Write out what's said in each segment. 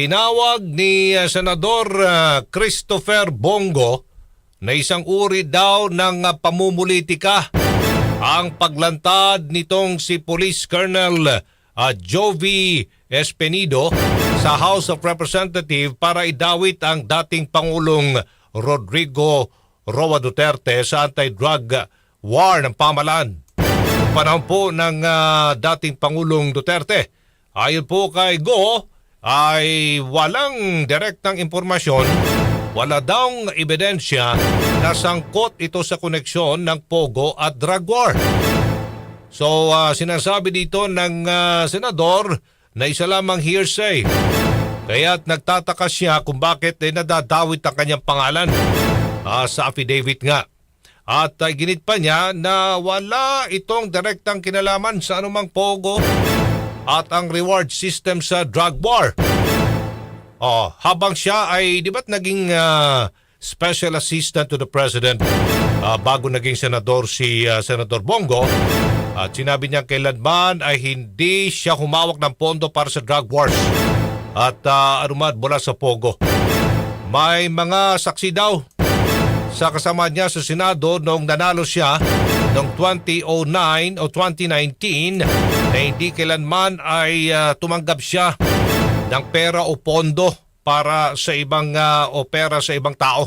tinawag ni uh, Senador uh, Christopher Bongo na isang uri daw ng uh, pamumulitika ang paglantad nitong si Police Colonel uh, Jovi Espenido sa House of Representatives para idawit ang dating Pangulong Rodrigo Roa Duterte sa anti-drug war ng pamalan. Panahon po ng ah, dating Pangulong Duterte. Ayon po kay Go, ay walang direktang impormasyon, wala daw ebidensya na sangkot ito sa koneksyon ng Pogo at drug war. So ah, sinasabi dito ng ah, senador na isa lamang hearsay. Kaya't nagtataka siya kung bakit eh, nadadawit ang kanyang pangalan ah, sa affidavit nga. At uh, ginit pa niya na wala itong direktang kinalaman sa anumang pogo at ang reward system sa drug war. Oh, habang siya ay di ba't naging ah, special assistant to the president ah, bago naging senador si ah, Senador Bongo at sinabi niya kailanman ay hindi siya humawak ng pondo para sa drug wars at uh, anuman mula sa Pogo. May mga saksi daw sa kasama niya sa Senado noong nanalo siya noong 2009 o 2019 na hindi kailanman ay ah, tumanggap siya ng pera o pondo para sa ibang ah, o sa ibang tao.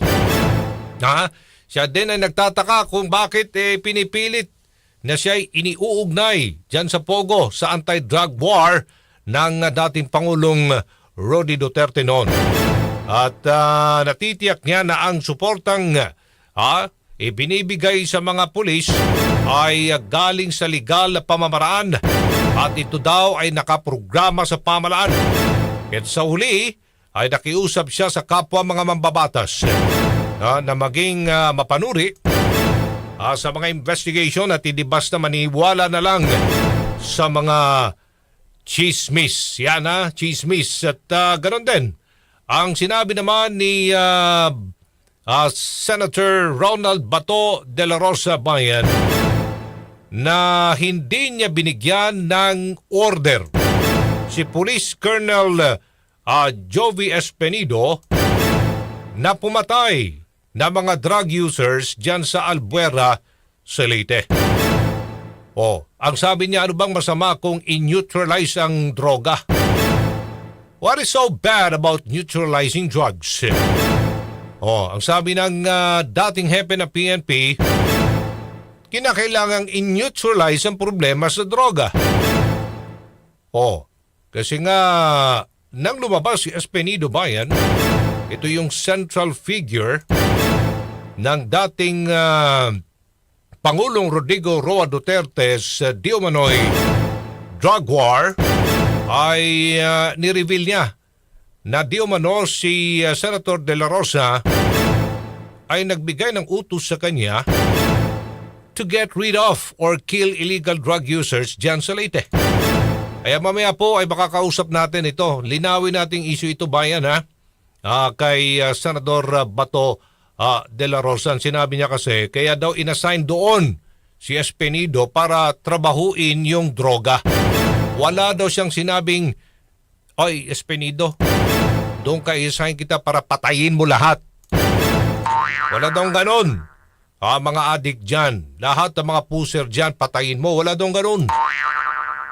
Ha? Siya din ay nagtataka kung bakit eh, pinipilit na siya ay iniuugnay dyan sa Pogo sa anti-drug war ng ah, dating Pangulong Rodi Duterte noon. At ah, natitiyak niya na ang suportang ah, ibinibigay sa mga pulis ay galing sa legal na pamamaraan at ito daw ay nakaprograma sa pamalaan. At sa huli ay nakiusap siya sa kapwa mga mambabatas ah, na maging ah, mapanuri ah, sa mga investigation at hindi basta maniwala na lang sa mga chismis. Yan ha, chismis. At ah, ganon din. Ang sinabi naman ni ah, ah, Senator Ronald Bato de la Rosa Bayan na hindi niya binigyan ng order si Police Colonel ah, Jovi Espenido na pumatay na mga drug users dyan sa Albuera, Leyte. O, ang sabi niya, ano bang masama kung in-neutralize ang droga? What is so bad about neutralizing drugs? O, ang sabi ng ah, dating hepe ng PNP, kinakailangang in-neutralize ang problema sa droga. O, kasi nga, nang lumabas si Espenido Bayan, ito yung central figure ng dating ah, Pangulong Rodrigo Roa Duterte sa Diomanoy drug war ay uh, nireveal niya na Diomano si ah, Senator De La Rosa ay nagbigay ng utos sa kanya to get rid of or kill illegal drug users dyan sa Leyte. Kaya mamaya po ay makakausap natin ito. Linawin nating issue ito bayan ha. Ah, kay ah, Senador ah, Bato ah, de la Rosa. Sinabi niya kasi kaya daw inassign doon si Espenido para trabahuin yung droga. Wala daw siyang sinabing, Oy, Espenido, doon ka i-assign kita para patayin mo lahat. Wala daw ganon. Ah, mga adik dyan, lahat ng mga puser dyan, patayin mo. Wala daw ganon.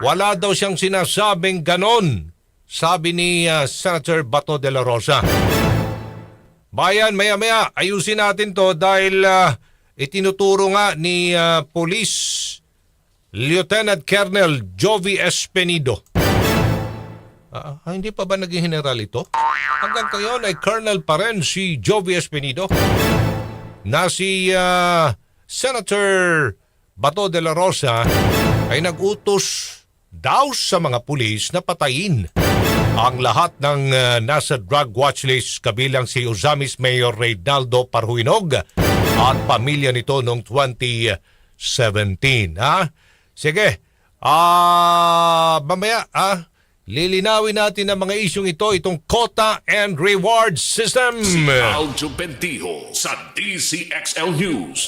Wala daw siyang sinasabing ganon, sabi ni ah, Senator Bato de la Rosa. Bayan, maya-maya, ayusin natin to dahil ah, itinuturo nga ni ah, Police Lieutenant Colonel Jovi Espenido. Ah, hindi pa ba naging general ito? Hanggang ngayon ay Colonel pa rin si Jovi Espenido na si ah, Senator Bato de la Rosa ay nagutos daw sa mga pulis na patayin ang lahat ng ah, nasa drug watch list kabilang si Ozamis Mayor Reynaldo Parhuinog at pamilya nito noong 2017. Ha? Sige, ah mamaya ah, lilinawin natin ang mga isyong ito, itong quota and reward system. Aljo Bendijo sa DCXL News.